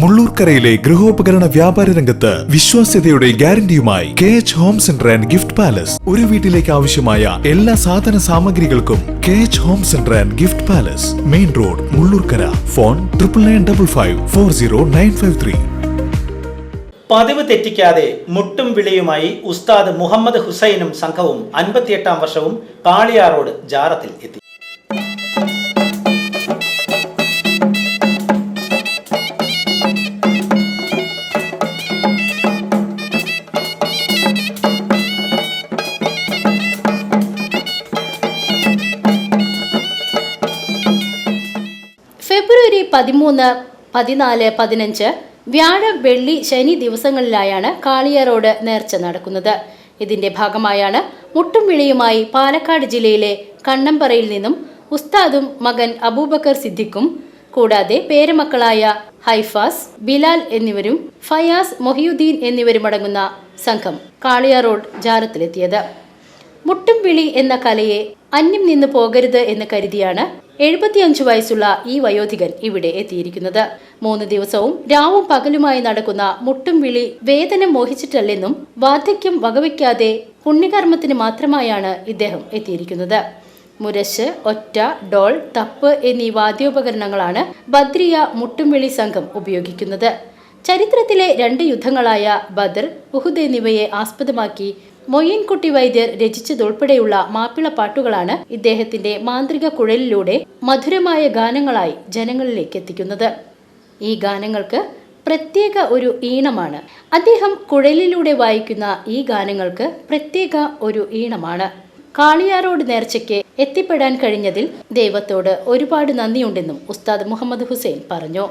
മുള്ളൂർക്കരയിലെ ഗൃഹോപകരണ വ്യാപാര രംഗത്ത് വിശ്വാസ്യതയുടെ ഗ്യാരണ്ടിയുമായി K H home centre and gift palace ഒരു വീട്ടിലേക്ക് ആവശ്യമായ എല്ലാ സാധന സാമഗ്രികൾക്കും K H home centre and gift palace main road Mullurkara. Phone triple nine double five four zero nine five three പതിവ് തെറ്റിക്കാതെ മുട്ടും വിളിയുമായി ഉസ്താദ് മുഹമ്മദ് ഹുസൈനും സംഘവും അൻപത്തിയെട്ടാം വർഷവും കാളിയാറോഡ് ജാറത്തിൽ എത്തി. പതിമൂന്ന് പതിനാല് പതിനഞ്ച് വ്യാഴ വെള്ളി ശനി ദിവസങ്ങളിലായാണ് കാളിയാറോഡ് നേർച്ച നടക്കുന്നത്. ഇതിന്റെ ഭാഗമായാണ് മുട്ടും വിളിയുമായി പാലക്കാട് ജില്ലയിലെ കണ്ണമ്പറയിൽ നിന്നും ഉസ്താദും മകൻ അബൂബക്കർ സിദ്ദിഖും കൂടാതെ പേരമക്കളായ ഹൈഫാസ് ബിലാൽ എന്നിവരും ഫയാസ് മൊഹിയുദ്ദീൻ എന്നിവരുമടങ്ങുന്ന സംഘം കാളിയാറോഡ് ജാരത്തിലെത്തിയത് മുട്ടും വിളി എന്ന കലയെ അന്യം നിന്ന് പോകരുത് എന്ന് കരുതിയാണ് എഴുപത്തിയഞ്ചു വയസ്സുള്ള ഈ വയോധികൻ ഇവിടെ എത്തിയിരിക്കുന്നത്. മൂന്ന് ദിവസവും രാവും പകലുമായി നടക്കുന്ന മുട്ടും വിളി വേദന മോഹിച്ചിട്ടല്ലെന്നും വാർദ്ധക്യം വകവയ്ക്കാതെ പുണ്യകർമ്മത്തിന് മാത്രമായാണ് ഇദ്ദേഹം എത്തിയിരിക്കുന്നത്. മുരശ് ഒറ്റ ഡോൾ തപ്പ് എന്നീ വാദ്യോപകരണങ്ങളാണ് ബദ്രിയ മുട്ടുംവിളി സംഘം ഉപയോഗിക്കുന്നത്. ചരിത്രത്തിലെ രണ്ട് യുദ്ധങ്ങളായ ബദർ ഉഹുദ് എന്നിവയെ ആസ്പദമാക്കി മൊയ്യൻകുട്ടി വൈദ്യർ രചിച്ചതുൾപ്പെടെയുള്ള മാപ്പിള പാട്ടുകളാണ് ഇദ്ദേഹത്തിന്റെ മാന്ത്രിക കുഴലിലൂടെ മധുരമായ ഗാനങ്ങളായി ജനങ്ങളിലേക്ക് എത്തിക്കുന്നത്. ഈ ഗാനങ്ങൾക്ക് പ്രത്യേക ഒരു ഈണമാണ്. അദ്ദേഹം കുഴലിലൂടെ വായിക്കുന്ന ഈ ഗാനങ്ങൾക്ക് പ്രത്യേക ഒരു ഈണമാണ്. കാളിയാറോട് നേർച്ചയ്ക്ക് എത്തിപ്പെടാൻ കഴിഞ്ഞതിൽ ദൈവത്തോട് ഒരുപാട് നന്ദിയുണ്ടെന്നും ഉസ്താദ് മുഹമ്മദ് ഹുസൈൻ പറഞ്ഞു.